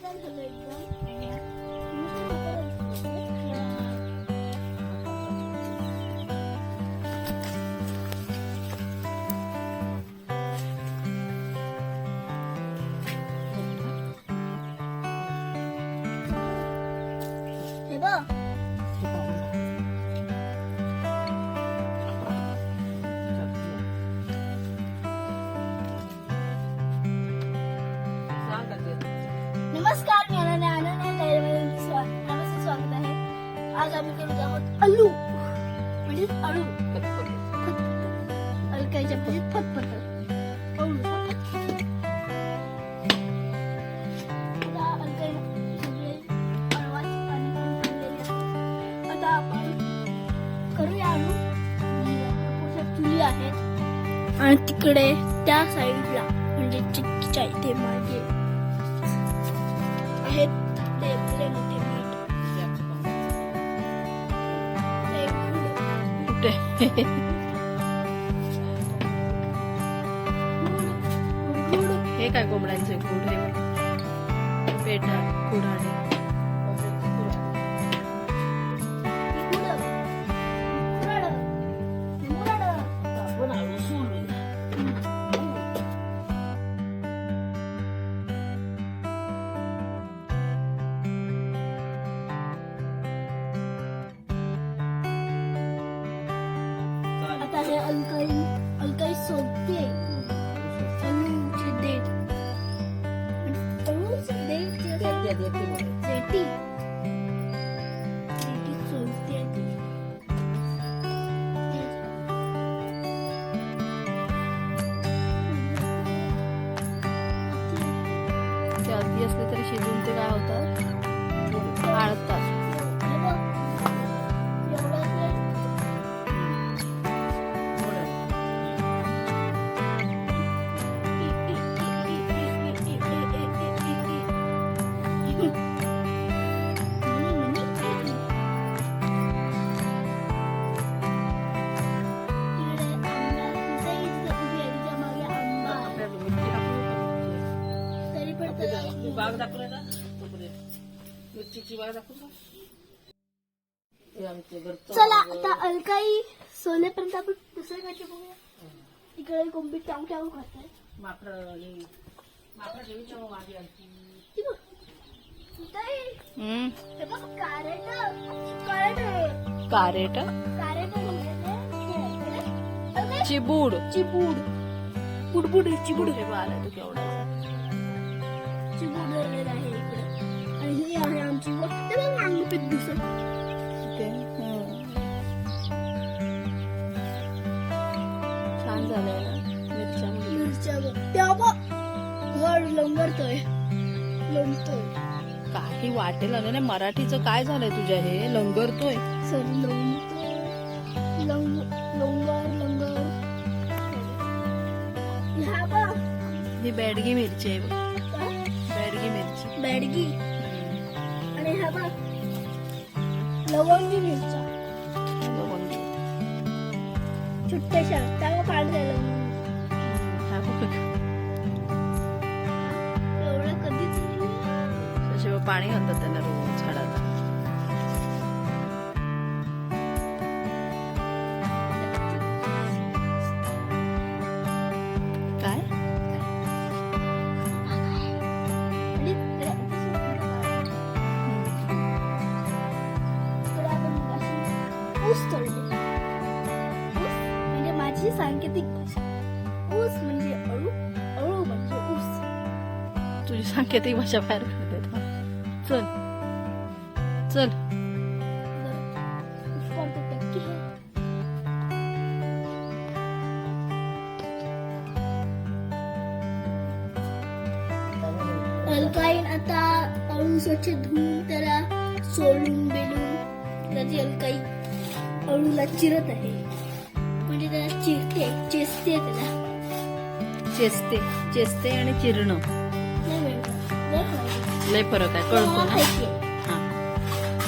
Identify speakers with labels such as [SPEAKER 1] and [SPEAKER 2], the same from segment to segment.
[SPEAKER 1] नमस्कार झालं आणि तिकडे त्या साईडला म्हणजे चिक्कीच्या इथे मागे. आहेत ते आपले मोठे माठ
[SPEAKER 2] कुठे? हे काय कोंबड्यांचे गुड हे so gay, a lunch day a lunch
[SPEAKER 1] day day day day
[SPEAKER 2] बाग दाखवला मिरचीची दाखवू
[SPEAKER 1] चला आता अलकाई सोलेपर्यंत आपण दुसरं काहीतरी बघूया. इकडे कोंबी टाऊ टाऊ करताय
[SPEAKER 2] माकडं माकडं आणखी
[SPEAKER 1] बघ, कॅरेट.
[SPEAKER 2] चिबूड.
[SPEAKER 1] चिबूड. बुडबुड चिबूड
[SPEAKER 2] हे आला तू केवढा.
[SPEAKER 1] चिबूड झालेलं आहे इकडे. आणि ही आहे आमची व ते बघ वांगी पीक दिसत
[SPEAKER 2] हं. छान झालंय ना? मिरच्या
[SPEAKER 1] मिरच्या बघ. त्या बघ. लंगरतोय.
[SPEAKER 2] काही वाटेल अगं नाही मराठीचं काय झालंय तुझ्या हे? लंगरतोय.
[SPEAKER 1] सर लंग लोंगर लंगर. ह्या बघ.
[SPEAKER 2] ही बेडगी मिरची आहे बेडगी हं.
[SPEAKER 1] आणि ह्या बघ लवंगी मिरच्या
[SPEAKER 2] लवंगी.
[SPEAKER 1] छोट्याशा त्या पांढऱ्या लवंगी
[SPEAKER 2] हा.
[SPEAKER 1] एवढं
[SPEAKER 2] त्याशिवाय पाणी घालतात त्यांना रोज
[SPEAKER 1] ऊस म्हणजे अळू अळू म्हणजे ऊस.
[SPEAKER 2] तुझी सांकेतिक भाषा बाहेर चल. चल.
[SPEAKER 1] अलकाईन आता अळू स्वच्छ धुवून त्याला सोलून बेलून त्याची अलकाई अळूला चिरत आहे. म्हणजे त्याला चिरते चेसते त्याला.
[SPEAKER 2] चेस्ते चेस्ते आणि चिरणं.
[SPEAKER 1] लय
[SPEAKER 2] फरक आहे कळतो ना. हा.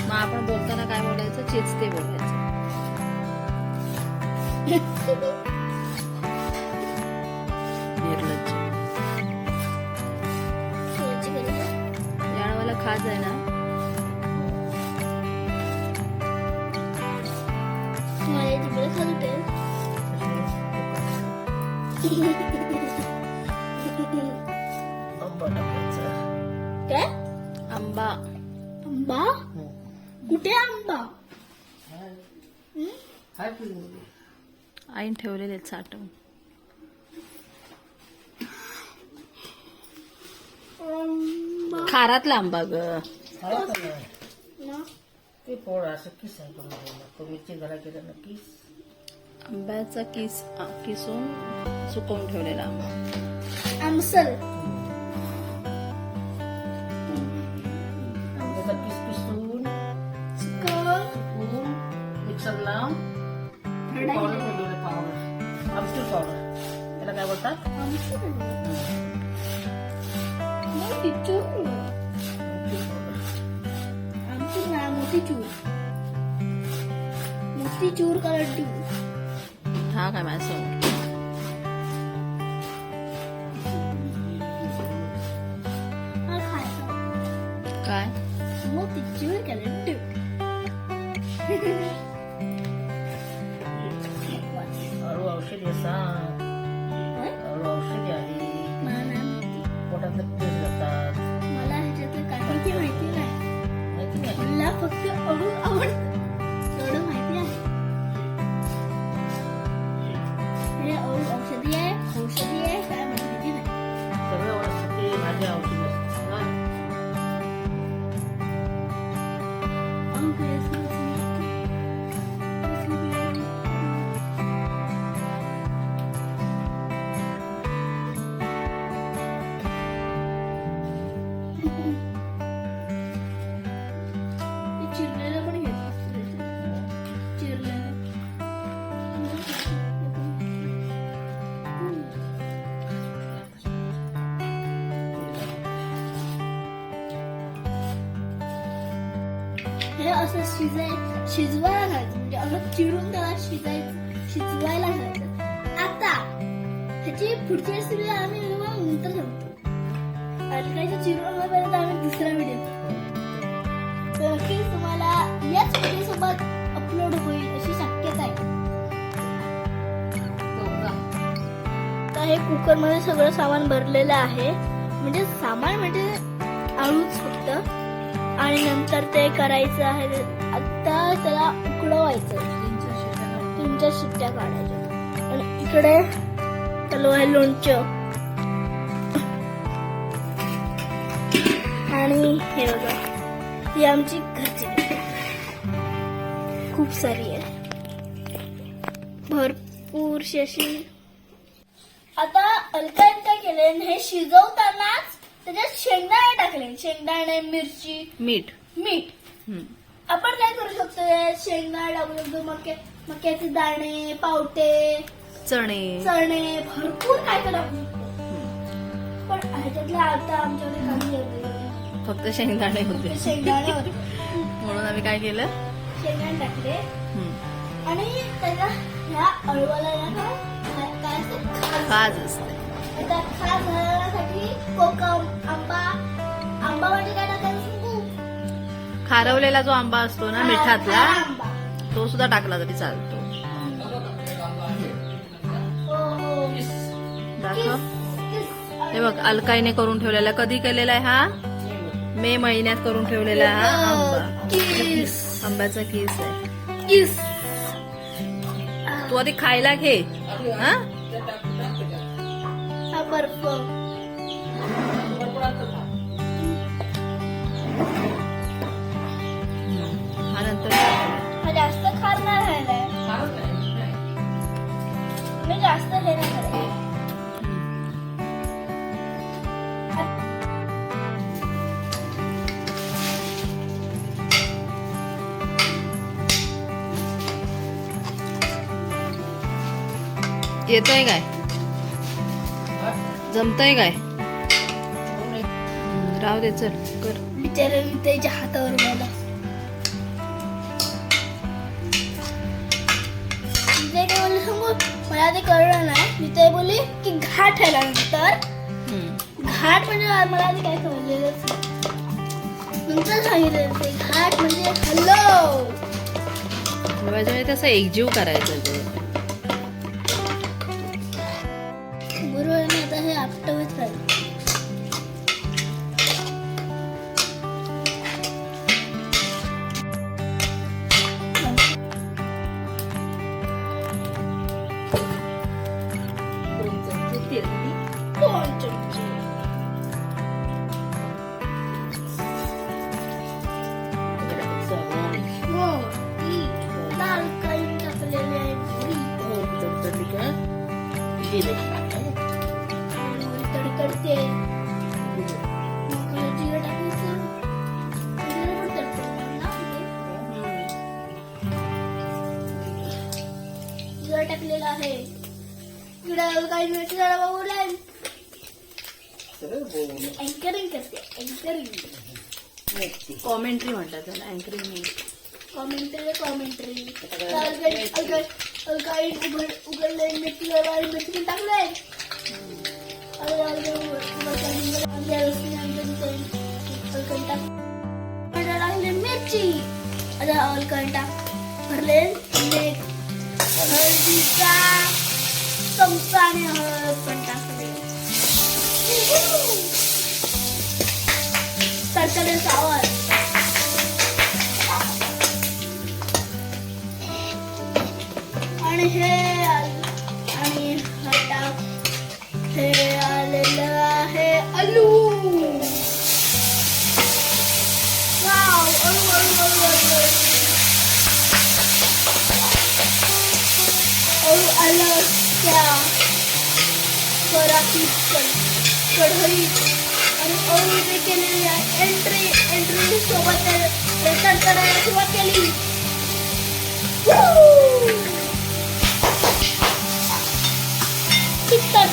[SPEAKER 2] मग आपण बोलताना काय बोलायचं? चेचते बोलायचं. निर्लज्ज. खाज आहे ना?
[SPEAKER 1] मला
[SPEAKER 2] आईन ठेवलेले आहेत साठवून. खारातला आंबा ग?
[SPEAKER 3] ते पोळ असं किस आहे करून द्यायला. तो मिरची घरा केला ना किस?
[SPEAKER 2] आंब्याचा किस किसून सुकवून ठेवलेला. आंबा
[SPEAKER 3] किस किसून सुकवून. आमचूर पावडर. आमचूर
[SPEAKER 1] ना मोतीचूर मोतीचूर का लड्डू
[SPEAKER 2] हा काय माझ्यासमोर
[SPEAKER 1] हा खायचा
[SPEAKER 2] काय
[SPEAKER 1] मोतीचूर का
[SPEAKER 3] असं
[SPEAKER 1] शिजाय शिजवायला घालायचं म्हणजे असं चिरून त्याला शिजायचं शिजवायला घालायचं आता ह्याची पुढची रेसिपी आम्ही तुम्हाला नंतर सांगतो. अलकायचं चिरून आणल्यापर्यंत आम्ही दुसरा व्हिडिओ तर नक्कीच तुम्हाला याच व्हिडिओ अपलोड होईल अशी शक्यता आहे. आता हे कुकरमध्ये सगळं सामान भरलेलं आहे. म्हणजे सामान म्हणजे आळूच आणि नंतर ते करायचं आहे. आता त्याला उकडवायचं तुमच्या चार शिट्ट्या काढायच्या. आणि इकडे चालू आहे लोणचं. आणि हे बघा. ही आमची घरची खूप सारी आहे भरपूरशी अशी. आता अलका काय केले हे शिजवतानाच त्याच्यात शेंगदाणे टाकले. शेंगदाणे मिरची
[SPEAKER 2] मीठ.
[SPEAKER 1] मीठ.
[SPEAKER 2] हम्म.
[SPEAKER 1] आपण काय करू शकतो? यात शेंगदाणे टाकू शकतो मक्या मक्याचे दाणे पावटे
[SPEAKER 2] चणे.
[SPEAKER 1] चणे भरपूर काय काय टाकू शकतो.
[SPEAKER 2] हम्म.
[SPEAKER 1] पण ह्याच्यातलं आता आमच्याकडे कमी होते
[SPEAKER 2] फक्त शेंगदाणे होते.
[SPEAKER 1] शेंगदाणे होते.
[SPEAKER 2] म्हणून आम्ही काय केलं?
[SPEAKER 1] शेंगदाणे टाकले.
[SPEAKER 2] हम्म.
[SPEAKER 1] आणि त्याला ह्या अळवाला ना काय काय असतं? खाज
[SPEAKER 2] असते.
[SPEAKER 1] आता खास घालण्यासाठी कोकम आंबा आंबा म्हणजे काय टाकायचं सांगू?
[SPEAKER 2] खारवलेला जो आंबा असतो ना मिठातला तो सुद्धा टाकला तरी चालतो.
[SPEAKER 1] हो, हो.
[SPEAKER 2] हे बघ अलकाईने करून ठेवलेला कधी केलेला आहे हा? मे महिन्यात करून ठेवलेला हा आंबा.
[SPEAKER 1] किस
[SPEAKER 2] आंब्याचा किस आहे.
[SPEAKER 1] किस
[SPEAKER 2] तू आधी खायला घे. हा?
[SPEAKER 1] बर्फ. जास्त खार नाही राहिलाय मी जास्त हे नाही करायचं
[SPEAKER 2] येतोय काय? जमतय काय? राहू दे चल कर.
[SPEAKER 1] बिचाराने त्याच्या हातावर मला. ते काय बोलले सांगू मला ते कळलं नाही. मी ते बोलली की घाट ह्याला नंतर. घाट म्हणजे मला ते काय समजलेलंच नाही. नंतर सांगितलं ते घाट म्हणजे हॅलो.
[SPEAKER 2] वेळी तसं एकजीव करायचं
[SPEAKER 3] जिरं
[SPEAKER 1] टाकलेलं आहे इकडं काही मिरची
[SPEAKER 3] सरळ बोल.
[SPEAKER 1] अँकरिंग करते अँकरिंग.
[SPEAKER 2] कॉमेंट्री म्हणतात त्याला अँकरिंग
[SPEAKER 1] कॉमेंटरी कॉमेंटरी काही उघड उघडले मिरची जरा आणि मिरची पण टाकले अरे अरे टाकले मिरची आता अलकण टाक भरले मीठ हळदीचा चमचा आणि हळद पण टाकले तडतड्याचा आवाज आणि हे आणि हे आलेलं आहे आलू आलं त्या परातीत कढईत आणि अळू जे केलेली आहे एंट्री एंट्री सोबत ते करायला सुरुवात केली. Woo! कितना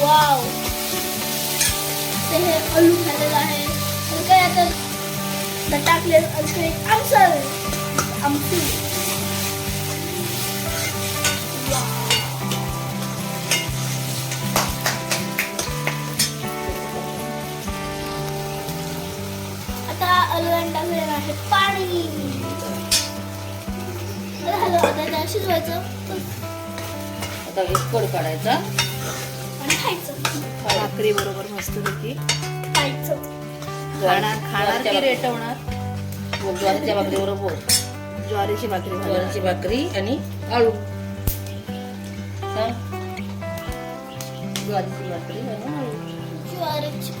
[SPEAKER 1] वाव ते हे आलू झालेलं आहे. तर काय आता? टाकले आमचं आमचं आमची. आता अलगण टाकलेलं आहे. पाणी. झालं आता त्या शिजवायचं.
[SPEAKER 3] आता काढायचा.
[SPEAKER 1] आणि खायचं.
[SPEAKER 2] भाकरी बरोबर मस्त पैकी.
[SPEAKER 1] खायचं.
[SPEAKER 2] खाणार खाणार की रेटवणार?
[SPEAKER 3] बोल, ज्वारीच्या भाकरी बरोबर.
[SPEAKER 2] ज्वारीची भाकरी.
[SPEAKER 3] ज्वारीची भाकरी आणि आळू. ज्वारीची भाकरी आणि आळू.
[SPEAKER 1] ज्वारीची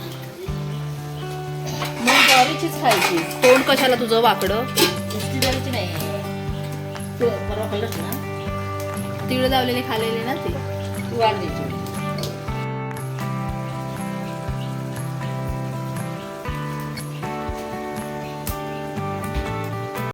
[SPEAKER 2] ज्वारीचीच खायची. तोंड कशाला तुझं? वाकडं?
[SPEAKER 3] ज्वारीची नाही. तू परवा खाल्लंस ना?
[SPEAKER 2] तिळ लावलेली खाल्लेली ना ती.
[SPEAKER 3] तू वाढ द्यायची